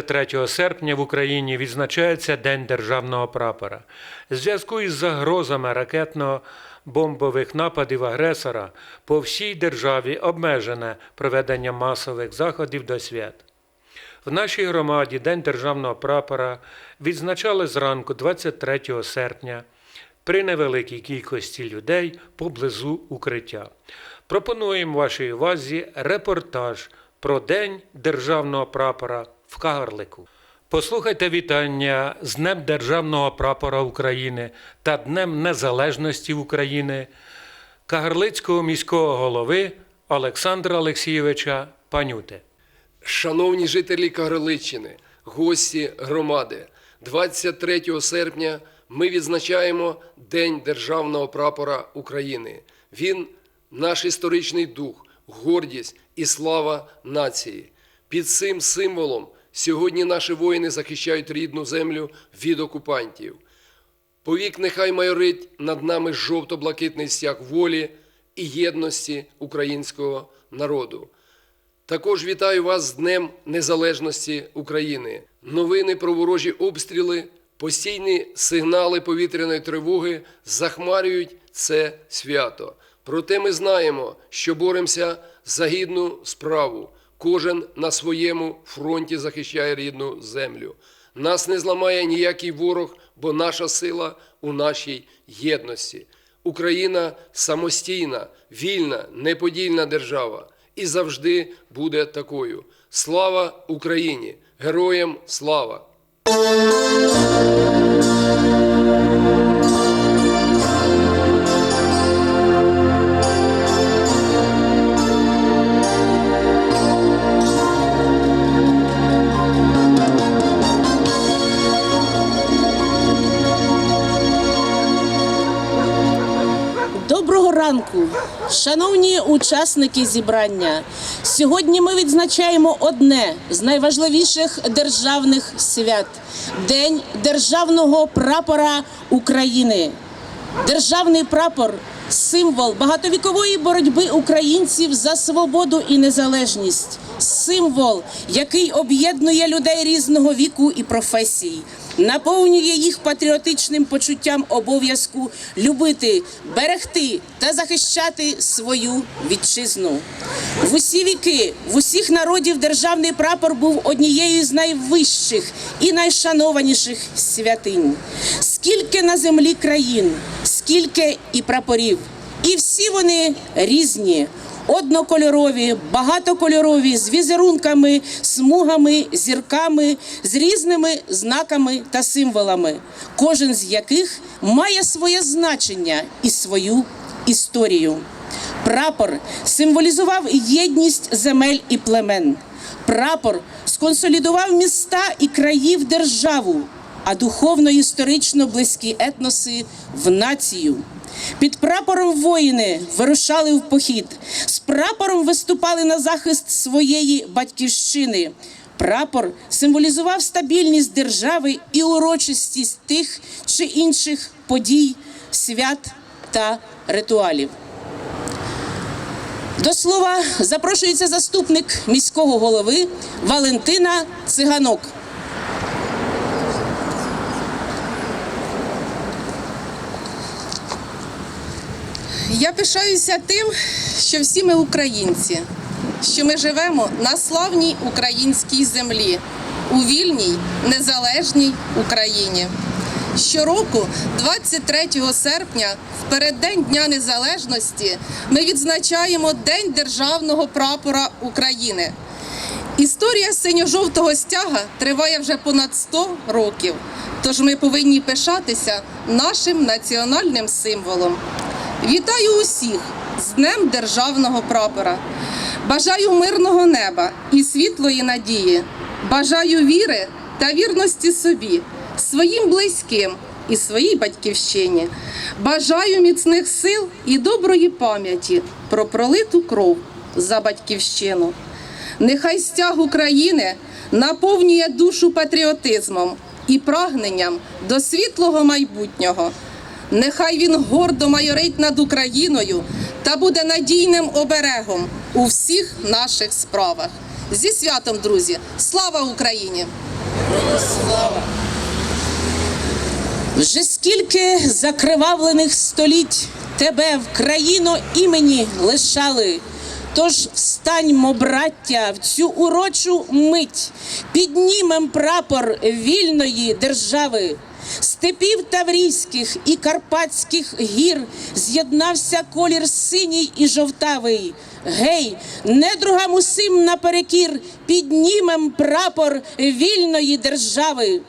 23 серпня в Україні відзначається День державного прапора. В зв'язку із загрозами ракетно-бомбових нападів агресора по всій державі обмежене проведення масових заходів до свят. В нашій громаді День державного прапора відзначали зранку 23 серпня при невеликій кількості людей поблизу укриття. Пропонуємо вашій увазі репортаж про День державного прапора в Кагарлику. Послухайте вітання з Днем Державного прапора України та Днем Незалежності України Кагарлицького міського голови Олександра Олексійовича Панюти. Шановні жителі Кагарличчини, гості громади, 23 серпня ми відзначаємо День Державного прапора України. Він наш історичний дух, гордість і слава нації. Під цим символом сьогодні наші воїни захищають рідну землю від окупантів. Повік нехай майорить над нами жовто-блакитний стяг волі і єдності українського народу. Також вітаю вас з Днем Незалежності України. Новини про ворожі обстріли, постійні сигнали повітряної тривоги захмарюють це свято. Проте ми знаємо, що боремося за гідну справу. Кожен на своєму фронті захищає рідну землю. Нас не зламає ніякий ворог, бо наша сила у нашій єдності. Україна самостійна, вільна, неподільна держава і завжди буде такою. Слава Україні! Героям слава! Шановні учасники зібрання. Сьогодні ми відзначаємо одне з найважливіших державних свят День державного прапора України. Державний прапор символ багатовікової боротьби українців за свободу і незалежність, символ, який об'єднує людей різного віку і професій, наповнює їх патріотичним почуттям обов'язку любити, берегти та захищати свою вітчизну. В усі віки, в усіх народів державний прапор був однією з найвищих і найшанованіших святинь. Скільки на землі країн, скільки і прапорів, і всі вони різні. Однокольорові, багатокольорові, з візерунками, смугами, зірками, з різними знаками та символами, кожен з яких має своє значення і свою історію. Прапор символізував єдність земель і племен. Прапор сконсолідував міста і краї в державу, а духовно-історично близькі етноси в націю. Під прапором воїни вирушали в похід, з прапором виступали на захист своєї батьківщини. Прапор символізував стабільність держави і урочистість тих чи інших подій, свят та ритуалів. До слова запрошується заступник міського голови Валентина Циганок. Я пишаюся тим, що всі ми українці, що ми живемо на славній українській землі, у вільній незалежній Україні. Щороку, 23 серпня, в переддень Дня Незалежності, ми відзначаємо День державного прапора України. Історія синьо-жовтого стяга триває вже понад 100 років. Тож ми повинні пишатися нашим національним символом. Вітаю усіх з Днем Державного прапора. Бажаю мирного неба і світлої надії. Бажаю віри та вірності собі, своїм близьким і своїй батьківщині. Бажаю міцних сил і доброї пам'яті про пролиту кров за батьківщину. Нехай стяг України наповнює душу патріотизмом і прагненням до світлого майбутнього. Нехай він гордо майорить над Україною та буде надійним оберегом у всіх наших справах. Зі святом, друзі! Слава Україні! Слава! Вже скільки закривавлених століть тебе в країну імені лишали. Тож встаньмо, браття, в цю урочу мить, піднімем прапор вільної держави. Степів Таврійських і Карпатських гір з'єднався колір синій і жовтавий. Гей, недругам усім наперекір, піднімем прапор вільної держави.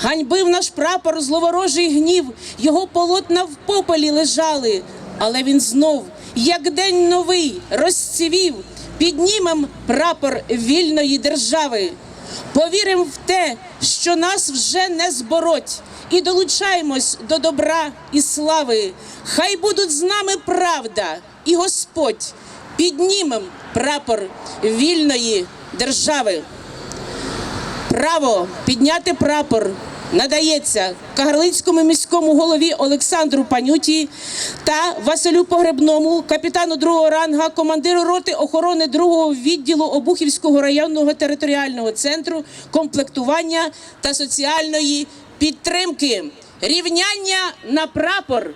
Ганьбив наш прапор зловорожий гнів, його полотна в попелі лежали, але він знов, як день новий, розцівів, піднімем прапор вільної держави. Повірим в те, що нас вже не збороть, і долучаємось до добра і слави. Хай будуть з нами правда і Господь. Піднімем прапор вільної держави. Право підняти прапор надається Кагарлицькому міському голові Олександру Панюті та Василю Погребному, капітану другого ранга, командиру роти охорони другого відділу Обухівського районного територіального центру комплектування та соціальної підтримки. Рівняння на прапор.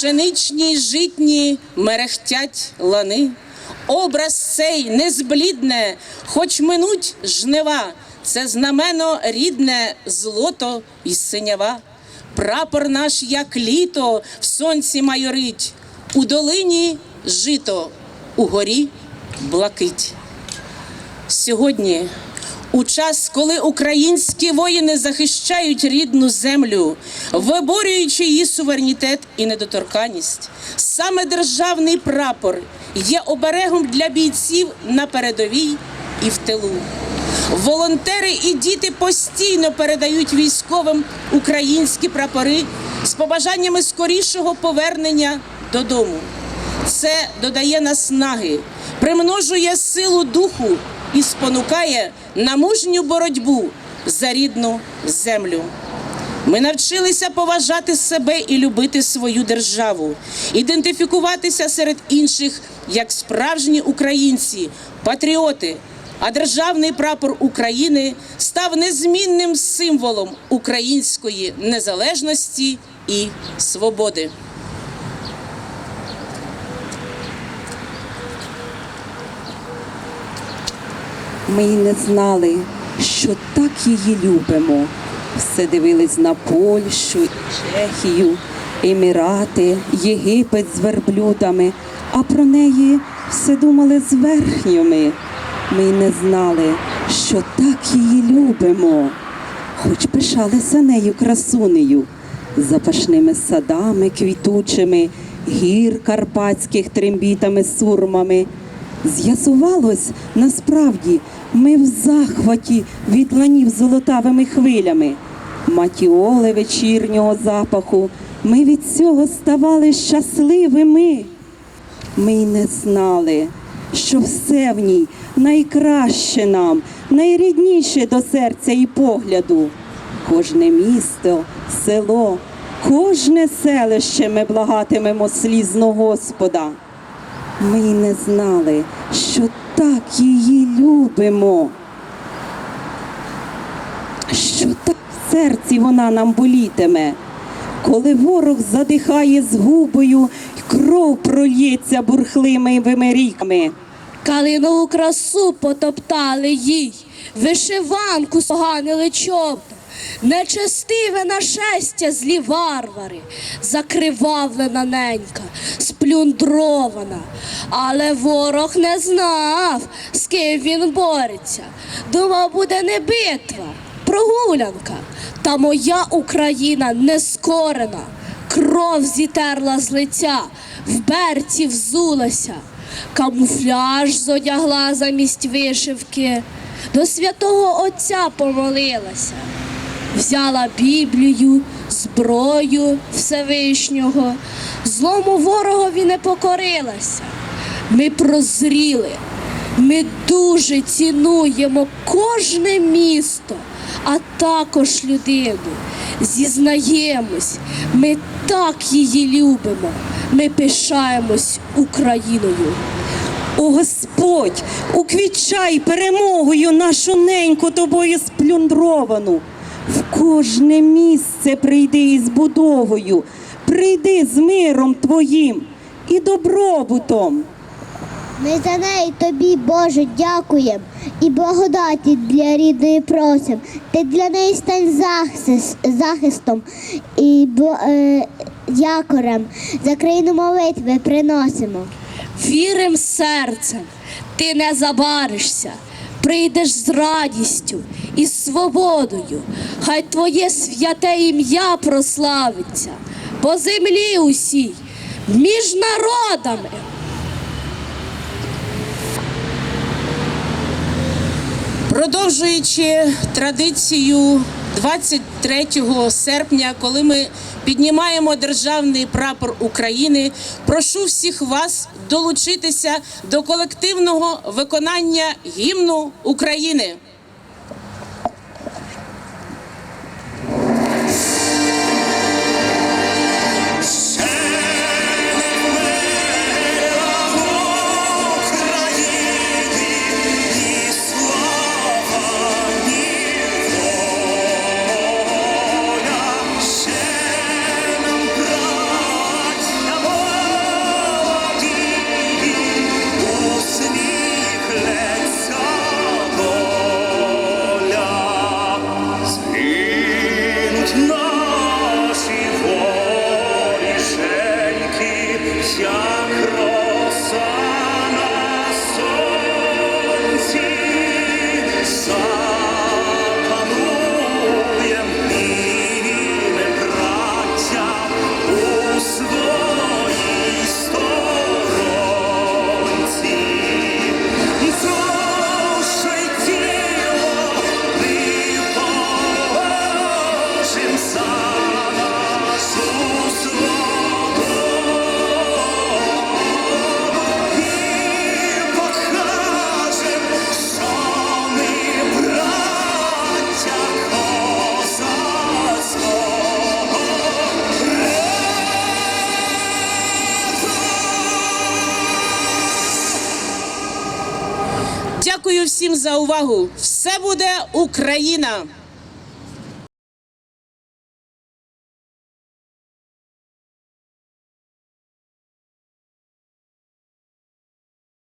Пшеничні житні мерехтять лани. Образ цей не зблідне, хоч минуть жнива, це знамено рідне злото і синява. Прапор наш, як літо, в сонці майорить, у долині жито, у горі блакить. Сьогодні, у час, коли українські воїни захищають рідну землю, виборюючи її суверенітет і недоторканність, саме державний прапор є оберегом для бійців на передовій і в тилу. Волонтери і діти постійно передають військовим українські прапори з побажаннями скорішого повернення додому. Це додає наснаги, примножує силу духу і спонукає на мужню боротьбу за рідну землю. Ми навчилися поважати себе і любити свою державу, ідентифікуватися серед інших як справжні українці, патріоти. А державний прапор України став незмінним символом української незалежності і свободи. Ми й не знали, що так її любимо. Все дивились на Польщу, Чехію, Емірати, Єгипет з верблюдами, а про неї все думали з верхніми. Ми й не знали, що так її любимо, хоч пишалися нею красунею, запашними садами квітучими, гір карпатських трембітами сурмами. З'ясувалось, насправді, ми в захваті від ланів золотавими хвилями, матіоли вечірнього запаху. Ми від цього ставали щасливими. Ми й не знали, що все в ній найкраще нам, найрідніше до серця і погляду. Кожне місто, село, кожне селище ми благатимемо слізно Господа. Ми й не знали, що так її любимо, що так в серці вона нам болітиме, коли ворог задихає згубою, й кров прольється бурхливими ріками. Калинову красу потоптали їй, вишиванку поганили чобто, нечестиве нашестя злі варвари, закривавлена ненька, сплюндрована. Але ворог не знав, з ким він бореться. Думав, буде не битва, прогулянка. Та моя Україна не скорена, кров зітерла з лиця, в берці взулася камуфляж зодягла замість вишивки, до святого Отця помолилася, взяла Біблію, зброю Всевишнього, злому ворогові не покорилася. Ми прозріли, ми дуже цінуємо кожне місто, а також людину. Зізнаємось, ми так її любимо, ми пишаємось Україною. О Господь, уквічай перемогою нашу неньку тобою сплюндровану. В кожне місце прийди із будовою, прийди з миром твоїм і добробутом. Ми за неї тобі, Боже, дякуємо і благодаті для рідної просим. Ти для неї стань захист, захистом і е, якорем. За країну молитви приносимо. Вірим серцем, ти не забаришся, прийдеш з радістю і свободою. Хай твоє святе ім'я прославиться по землі усій, між народами. Продовжуючи традицію 23 серпня, коли ми піднімаємо державний прапор України, прошу всіх вас долучитися до колективного виконання гімну України. За увагу! Все буде Україна!